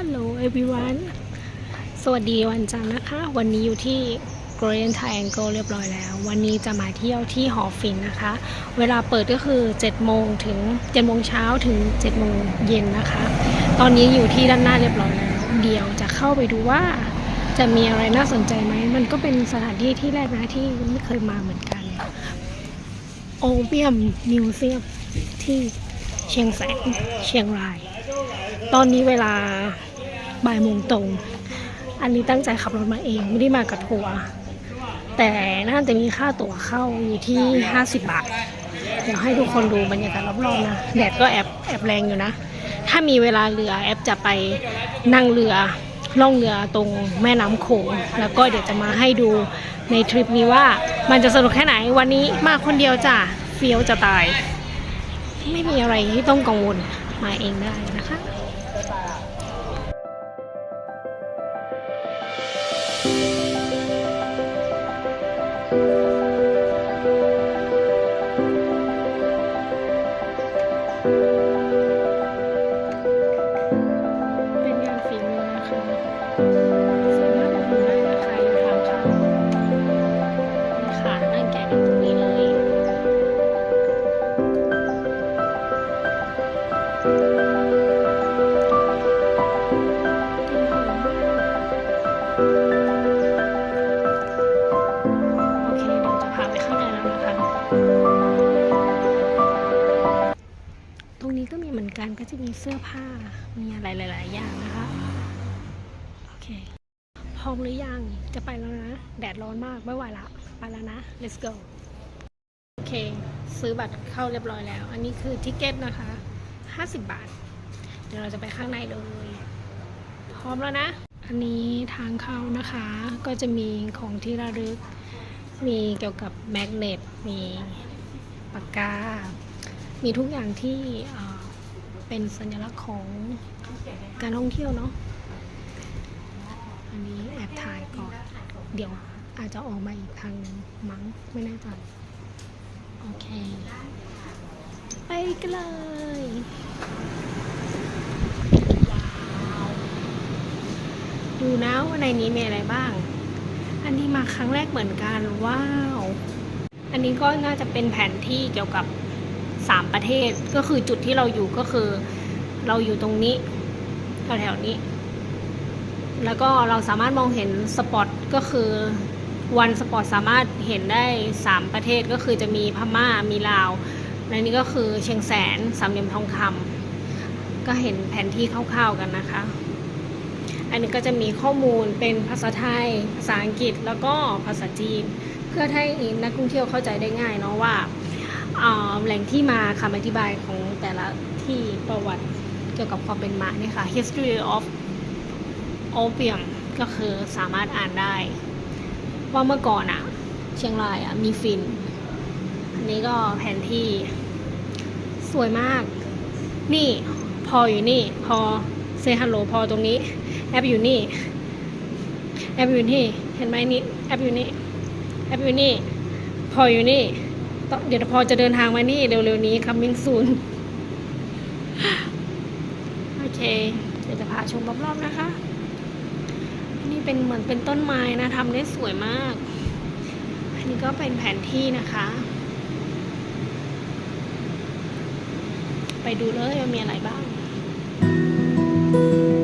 Hello everyone สวัสดีวันจันทร์นะคะ วันนี้อยู่ที่ Golden Triangle เรียบร้อยแล้ว วันนี้จะมาเที่ยวที่หอฟินนะคะ เวลาเปิดก็คือ 7 โมงถึง7โมงเช้าถึง 7 โมงเย็นนะคะ ตอนนี้อยู่ที่ด้านหน้าเรียบร้อยแล้ว เดี๋ยวจะเข้าไปดูว่าจะมีอะไรน่าสนใจไหม มันก็เป็นสถานที่ที่แรกนะที่ไม่เคยมาเหมือนกัน โอเปียมมิวเซียมที่เชียงแสนเชียงราย ตอนนี้เวลา บ่ายโมงตรง อันนี้ตั้งใจขับรถมาเอง ไม่ได้มากับทัวร์แต่น่าจะมีค่าตั๋วเข้าอยู่ที่ 50 บาท เดี๋ยวให้ทุกคนดูบรรยากาศรอบๆนะ แดดก็แอบแอบแรงอยู่นะ ถ้ามีเวลาเรือแอปจะไปนั่งเรือล่องเรือตรงแม่น้ำโขง แล้วก็เดี๋ยวจะมาให้ดูในทริปนี้ว่ามันจะสนุกแค่ไหนวันนี้มาคนเดียวจ้ะเฟี้ยวจะตาย ไม่มีอะไรที่ต้องกังวลมาเองได้นะคะ สื้อผ้ามีอะไรหลาย ๆ อย่างนะคะ โอเค พร้อมหรือยัง จะไปแล้วนะ แดดร้อนมากไม่ไหวละ ไปแล้วนะ let's go โอเค ซื้อบัตรเข้าเรียบร้อยแล้ว อันนี้คือทิเก็ตนะคะ 50 บาท เดี๋ยวเราจะไปข้างในเลย พร้อมแล้วนะ อันนี้ทางเข้านะคะ ก็จะมีของที่ระลึก มีเกี่ยวกับแมกเนต มีปากกา มีทุกอย่างที่ เป็นสัญลักษณ์ของการท่องเที่ยวเนาะ อันนี้แอบถ่ายก่อน เดี๋ยวอาจจะออกมาอีกทางนึงมั้ง ไม่แน่ใจ โอเค ไปกันเลยดูนะว่าในนี้มีอะไรบ้าง อันนี้มาครั้งแรกเหมือนกันว้าว อันนี้ก็น่าจะเป็นแผนที่เกี่ยวกับ สามประเทศก็คือจุดที่เราอยู่ก็คือ เราอยู่ตรงนี้แถวๆนี้ แล้วก็เราสามารถมองเห็นสปอตก็คือวันสปอตสามารถเห็นได้สามประเทศก็คือจะมีพม่ามีลาวและนี่ก็คือเชียงแสนสามเหลี่ยมทองคำก็เห็นแผนที่คร่าวๆกันนะคะ อันนี้ก็จะมีข้อมูลเป็นภาษาไทย ภาษาอังกฤษแล้วก็ภาษาจีน เพื่อให้นักท่องเที่ยวเข้าใจได้ง่ายเนาะว่า แหล่งที่มาคำอธิบายของแต่ละที่ประวัติเกี่ยวกับความเป็นมาเนี่ยค่ะ history of opium ก็คือสามารถอ่านได้ ว่าเมื่อก่อนอะเชียงรายอะมีฟิน อันนี้ก็แผนที่สวยมาก นี่พออยู่นี่ พอเซฮัลโหลพอตรงนี้ แอปอยู่นี่แอปอยู่นี่ เห็นไหมนี่แอปอยู่นี่แอปอยู่นี่ พออยู่นี่ เดี๋ยวพอจะเดินทางมานี่เร็วๆนี้ coming soon โอเค เดี๋ยวจะพาชมรอบๆนะคะนนี้เป็นเหมือนเป็นต้นไม้นะทำได้สวยมาก อันนี้ก็เป็นแผนที่นะคะ ไปดูเลยว่ามีอะไรบ้างนี่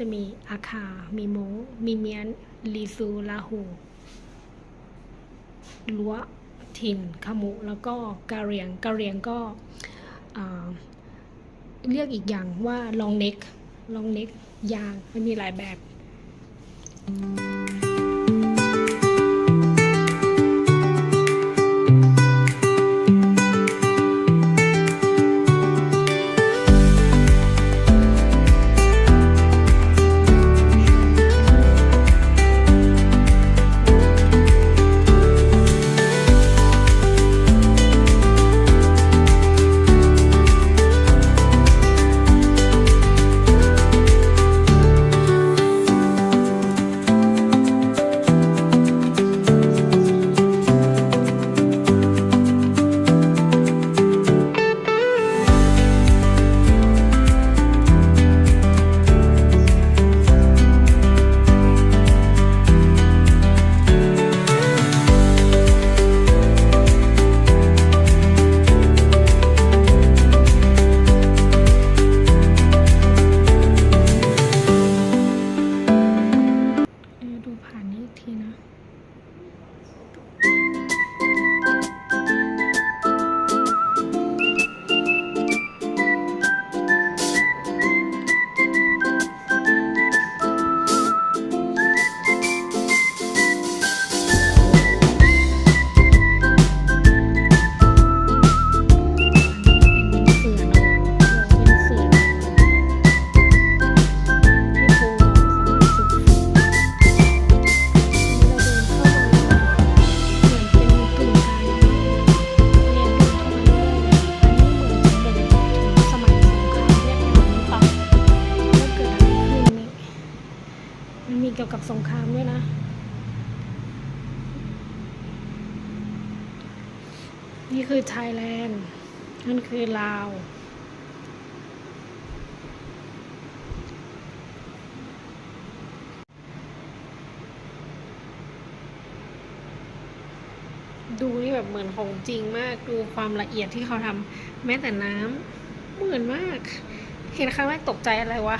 จะมีอาคา มีโมงมีเมียน ลีซู ลาหูลัวถิ่นขมุ แล้วก็กะเรียงกะเรียงก็เรียกอีกอย่างว่าลองเน็กลองเน็กยางมันมีหลายแบบเอ นี่คือไทยแลนด์ นั่นคือลาว ดูนี่แบบเหมือนของจริงมาก ดูความละเอียดที่เขาทำแม้แต่น้ำเหมือนมาก เห็นครั้งแรกตกใจอะไรวะ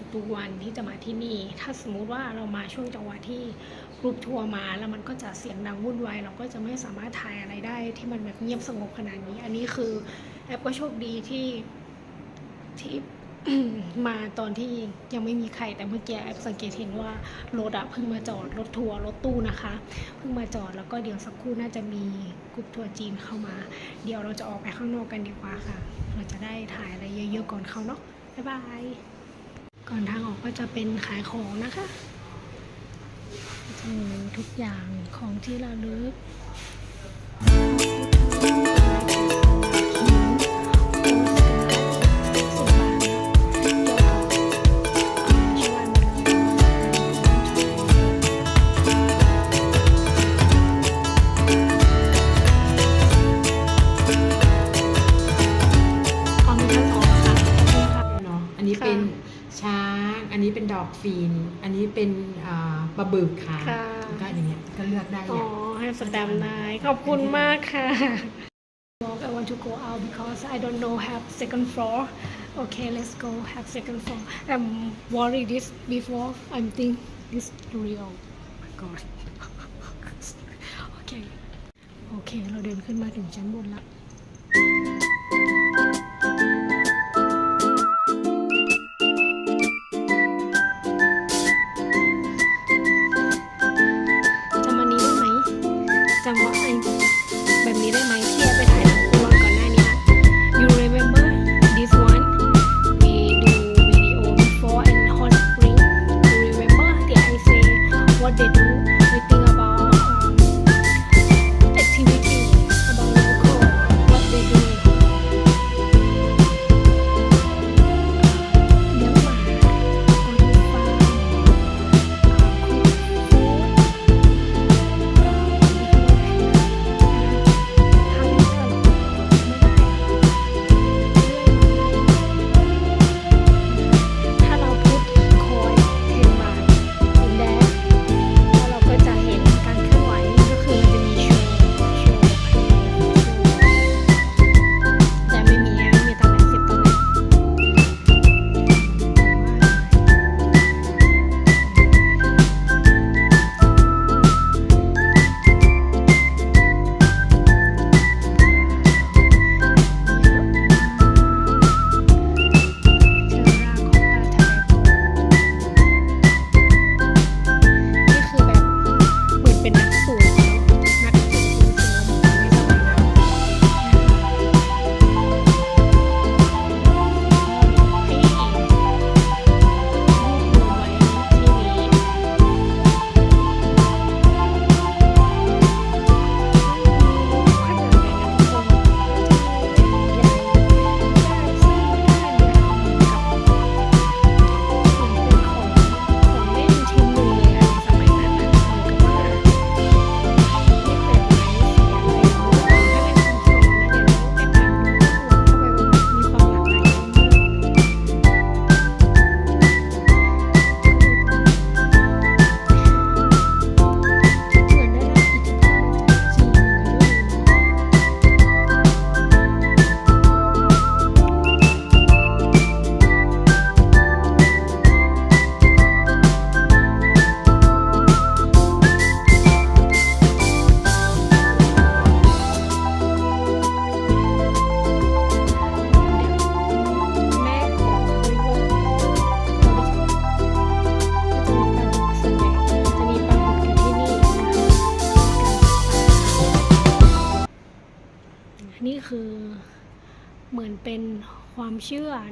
ทัวร์ทุกๆวันที่จะมาที่นี่ ถ้าสมมุติว่าเรามาช่วงจังหวะที่กรุ๊ปทัวร์มา แล้วมันก็จะเสียงดังวุ่นวายเราก็จะไม่สามารถถ่ายอะไรได้ที่มันแบบเงียบสงบขนาดนี้ อันนี้คือแอปก็โชคดีที่ที่มาตอนที่ยังไม่มีใครแต่เมื่อกี้แอปสังเกตเห็นว่ารถอะเพิ่งมาจอดรถทัวร์รถตู้นะคะ เพิ่งมาจอดแล้วก็เดี๋ยวสักครู่น่าจะมีกรุ๊ปทัวร์จีนเข้ามา เดี๋ยวเราจะออกไปข้างนอกกันดีกว่าค่ะ เราจะได้ถ่ายอะไรเยอะๆก่อนเข้าเนาะบ๊ายบาย ก่อนทางออกก็จะเป็นขายของนะคะจะมีทุกอย่างของที่ระลึก เนี่ยให้สแตมป์ได้ขอบคุณมากค่ะ I want to go out because I don't know have second floor okay let's go have second floor I'm worried this before I'm think this real oh my god okay โอเค เราเดินขึ้นมาถึงชั้นบนแล้ว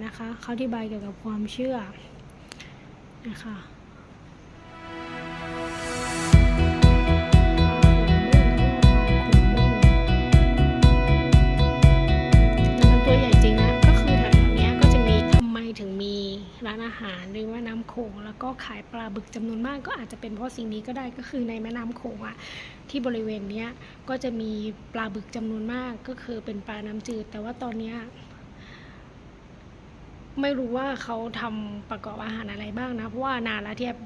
นะคะเขาอธิบายเกี่ยวกับความเชื่อนะคะแต่มันตัวใหญ่จริงนะก็คือแถวๆเนี้ก็จะมีทำไมถึงมีร้านอาหารริมแม่น้ำโขงแล้วก็ขายปลาบึกจำนวนมากก็อาจจะเป็นเพราะสิ่งนี้ก็ได้ก็คือในแม่น้ำโขงอะที่บริเวณเนี้ยก็จะมีปลาบึกจำนวนมากก็คือเป็นปลาน้ำจืด แต่ว่าตอนเนี้ย ไม่รู้ว่าเขาทำประกอบอาหารอะไรบ้างนะ เพราะว่านานแล้วที่แอฟ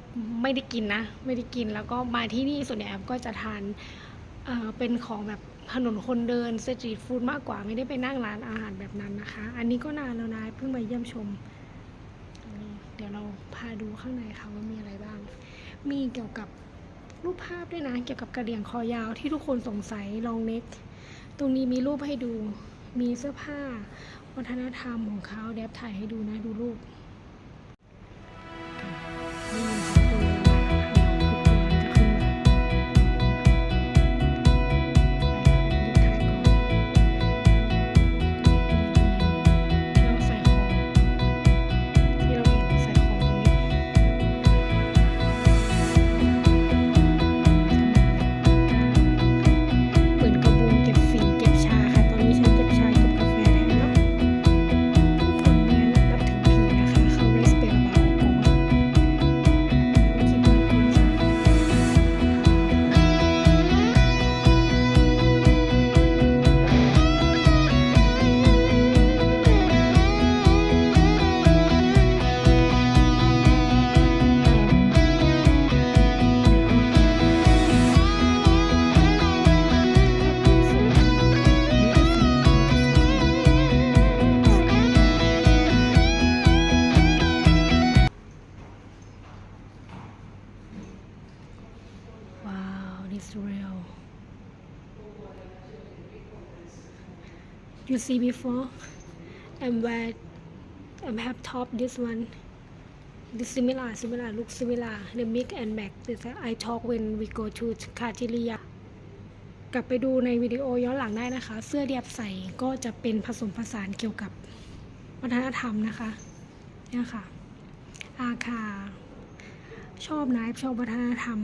ไม่ได้กินนะ ไม่ได้กินแล้วก็มาที่นี่ส่วนใหญ่แอฟก็จะทานเเป็นของแบบถนนคนเดินสตรีทฟู้ดมากกว่าไม่ได้ไปนั่งร้านอาหารแบบนั้นนะคะ อันนี้ก็นานแล้วนะเพิ่งมาเยี่ยมชม เดี๋ยวเราพาดูข้างในค่ะว่ามีอะไรบ้าง มีเกี่ยวกับรูปภาพด้วยนะ เกี่ยวกับกระเหลี่ยงคอยาวที่ทุกคนสงสัยลองเน็ก ตรงนี้มีรูปให้ดูมีเสื้อผ้า วัฒนธรรมของเขาเดบถ่ายให้ดูนะดูรูปนี่ You see before? And where I have top this one. This similar, similar, look similar. The mix and match. This I talk when we go to Katilia. กลับไปดูในวิดีโอย้อนหลังได้นะคะ เสื้อเดียบใส่ก็จะเป็นผสมผสานเกี่ยวกับวัฒนธรรมนะคะเนี่ยค่ะ อาคา ชอบนะชอบวัฒนธรรม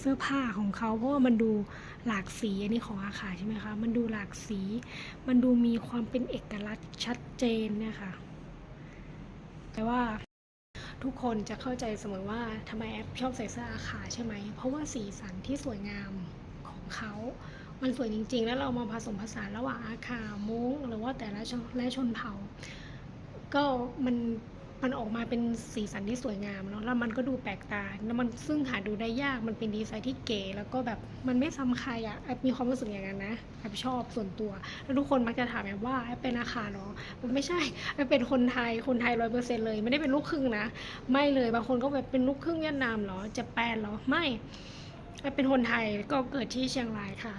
เสื้อผ้าของเขาเพราะว่ามันดู หลากสีอันนี้ของอาคาใช่ไหมคะ มันดูหลากสี มันดูมีความเป็นเอกลักษณ์ชัดเจนเนี่ยค่ะแต่ว่าทุกคนจะเข้าใจเสมอว่าทำไมแอปชอบใส่เสื้ออาขาใช่ไหม เพราะว่าสีสันที่สวยงามของเขา มันสวยจริง ๆ แล้วเรามาผสมผสานระหว่างอาคามุ้ง หรือว่าแต่ละชนและชนเผ่า ก็มัน มันออกมาเป็นสีสันที่สวยงามเนาะแล้วมันก็ดูแปลกตาแล้วมันซึ่งหาดูได้ยากมันเป็นดีไซน์ที่เก๋แล้วก็แบบมันไม่ซ้ำใครอะแอบมีความรู้สึกอย่างนั้นนะแอบชอบส่วนตัวแล้วทุกคนมักจะถามแอบว่าแอบเป็นอาคาเหรอมันไม่ใช่แอบเป็นคนไทยคนไทยร้อยเปอร์เซ็นต์เลย ไม่ได้เป็นลูกครึ่งนะ ไม่เลยบางคนก็แบบเป็นลูกครึ่งเวียดนามเหรอจะแปนเหรอไม่แอบเป็นคนไทยก็เกิดที่เชียงรายค่ะ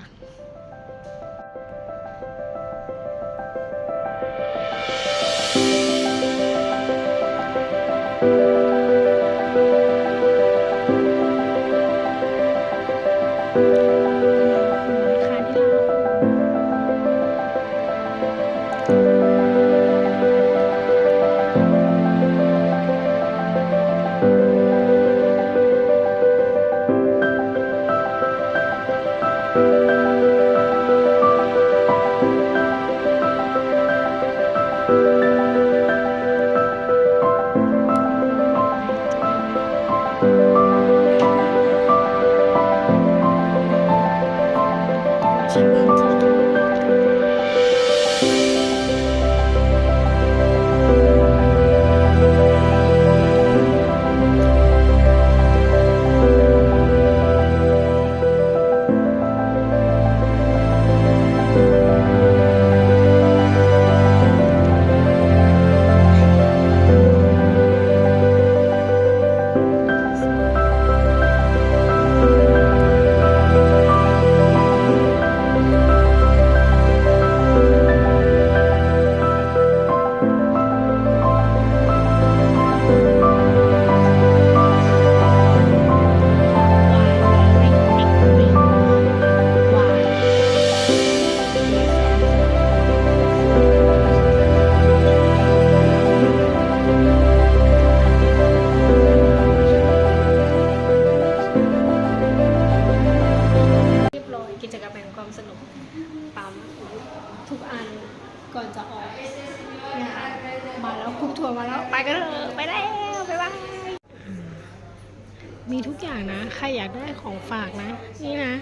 ทุกอย่างนะ ใครอยากได้ของฝากนะ นี่นะ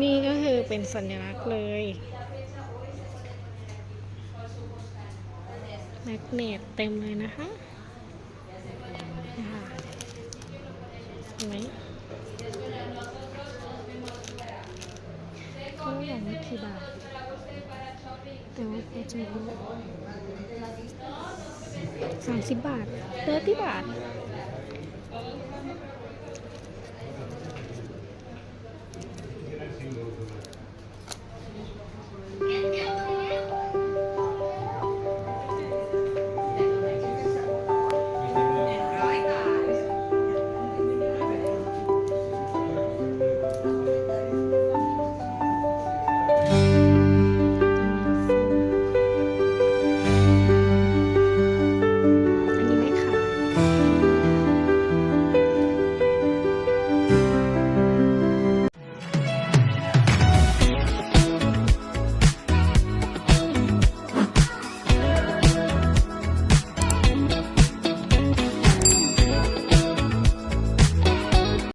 นี่ก็คือเป็นสัญลักษณ์เลยแมกเนตเต็มเลยนะคะเห็นไหมก็อย่างไม่กี่บาทแต่ว่าพอใจเยอะสามสิบบาทเตอร์ที่บาท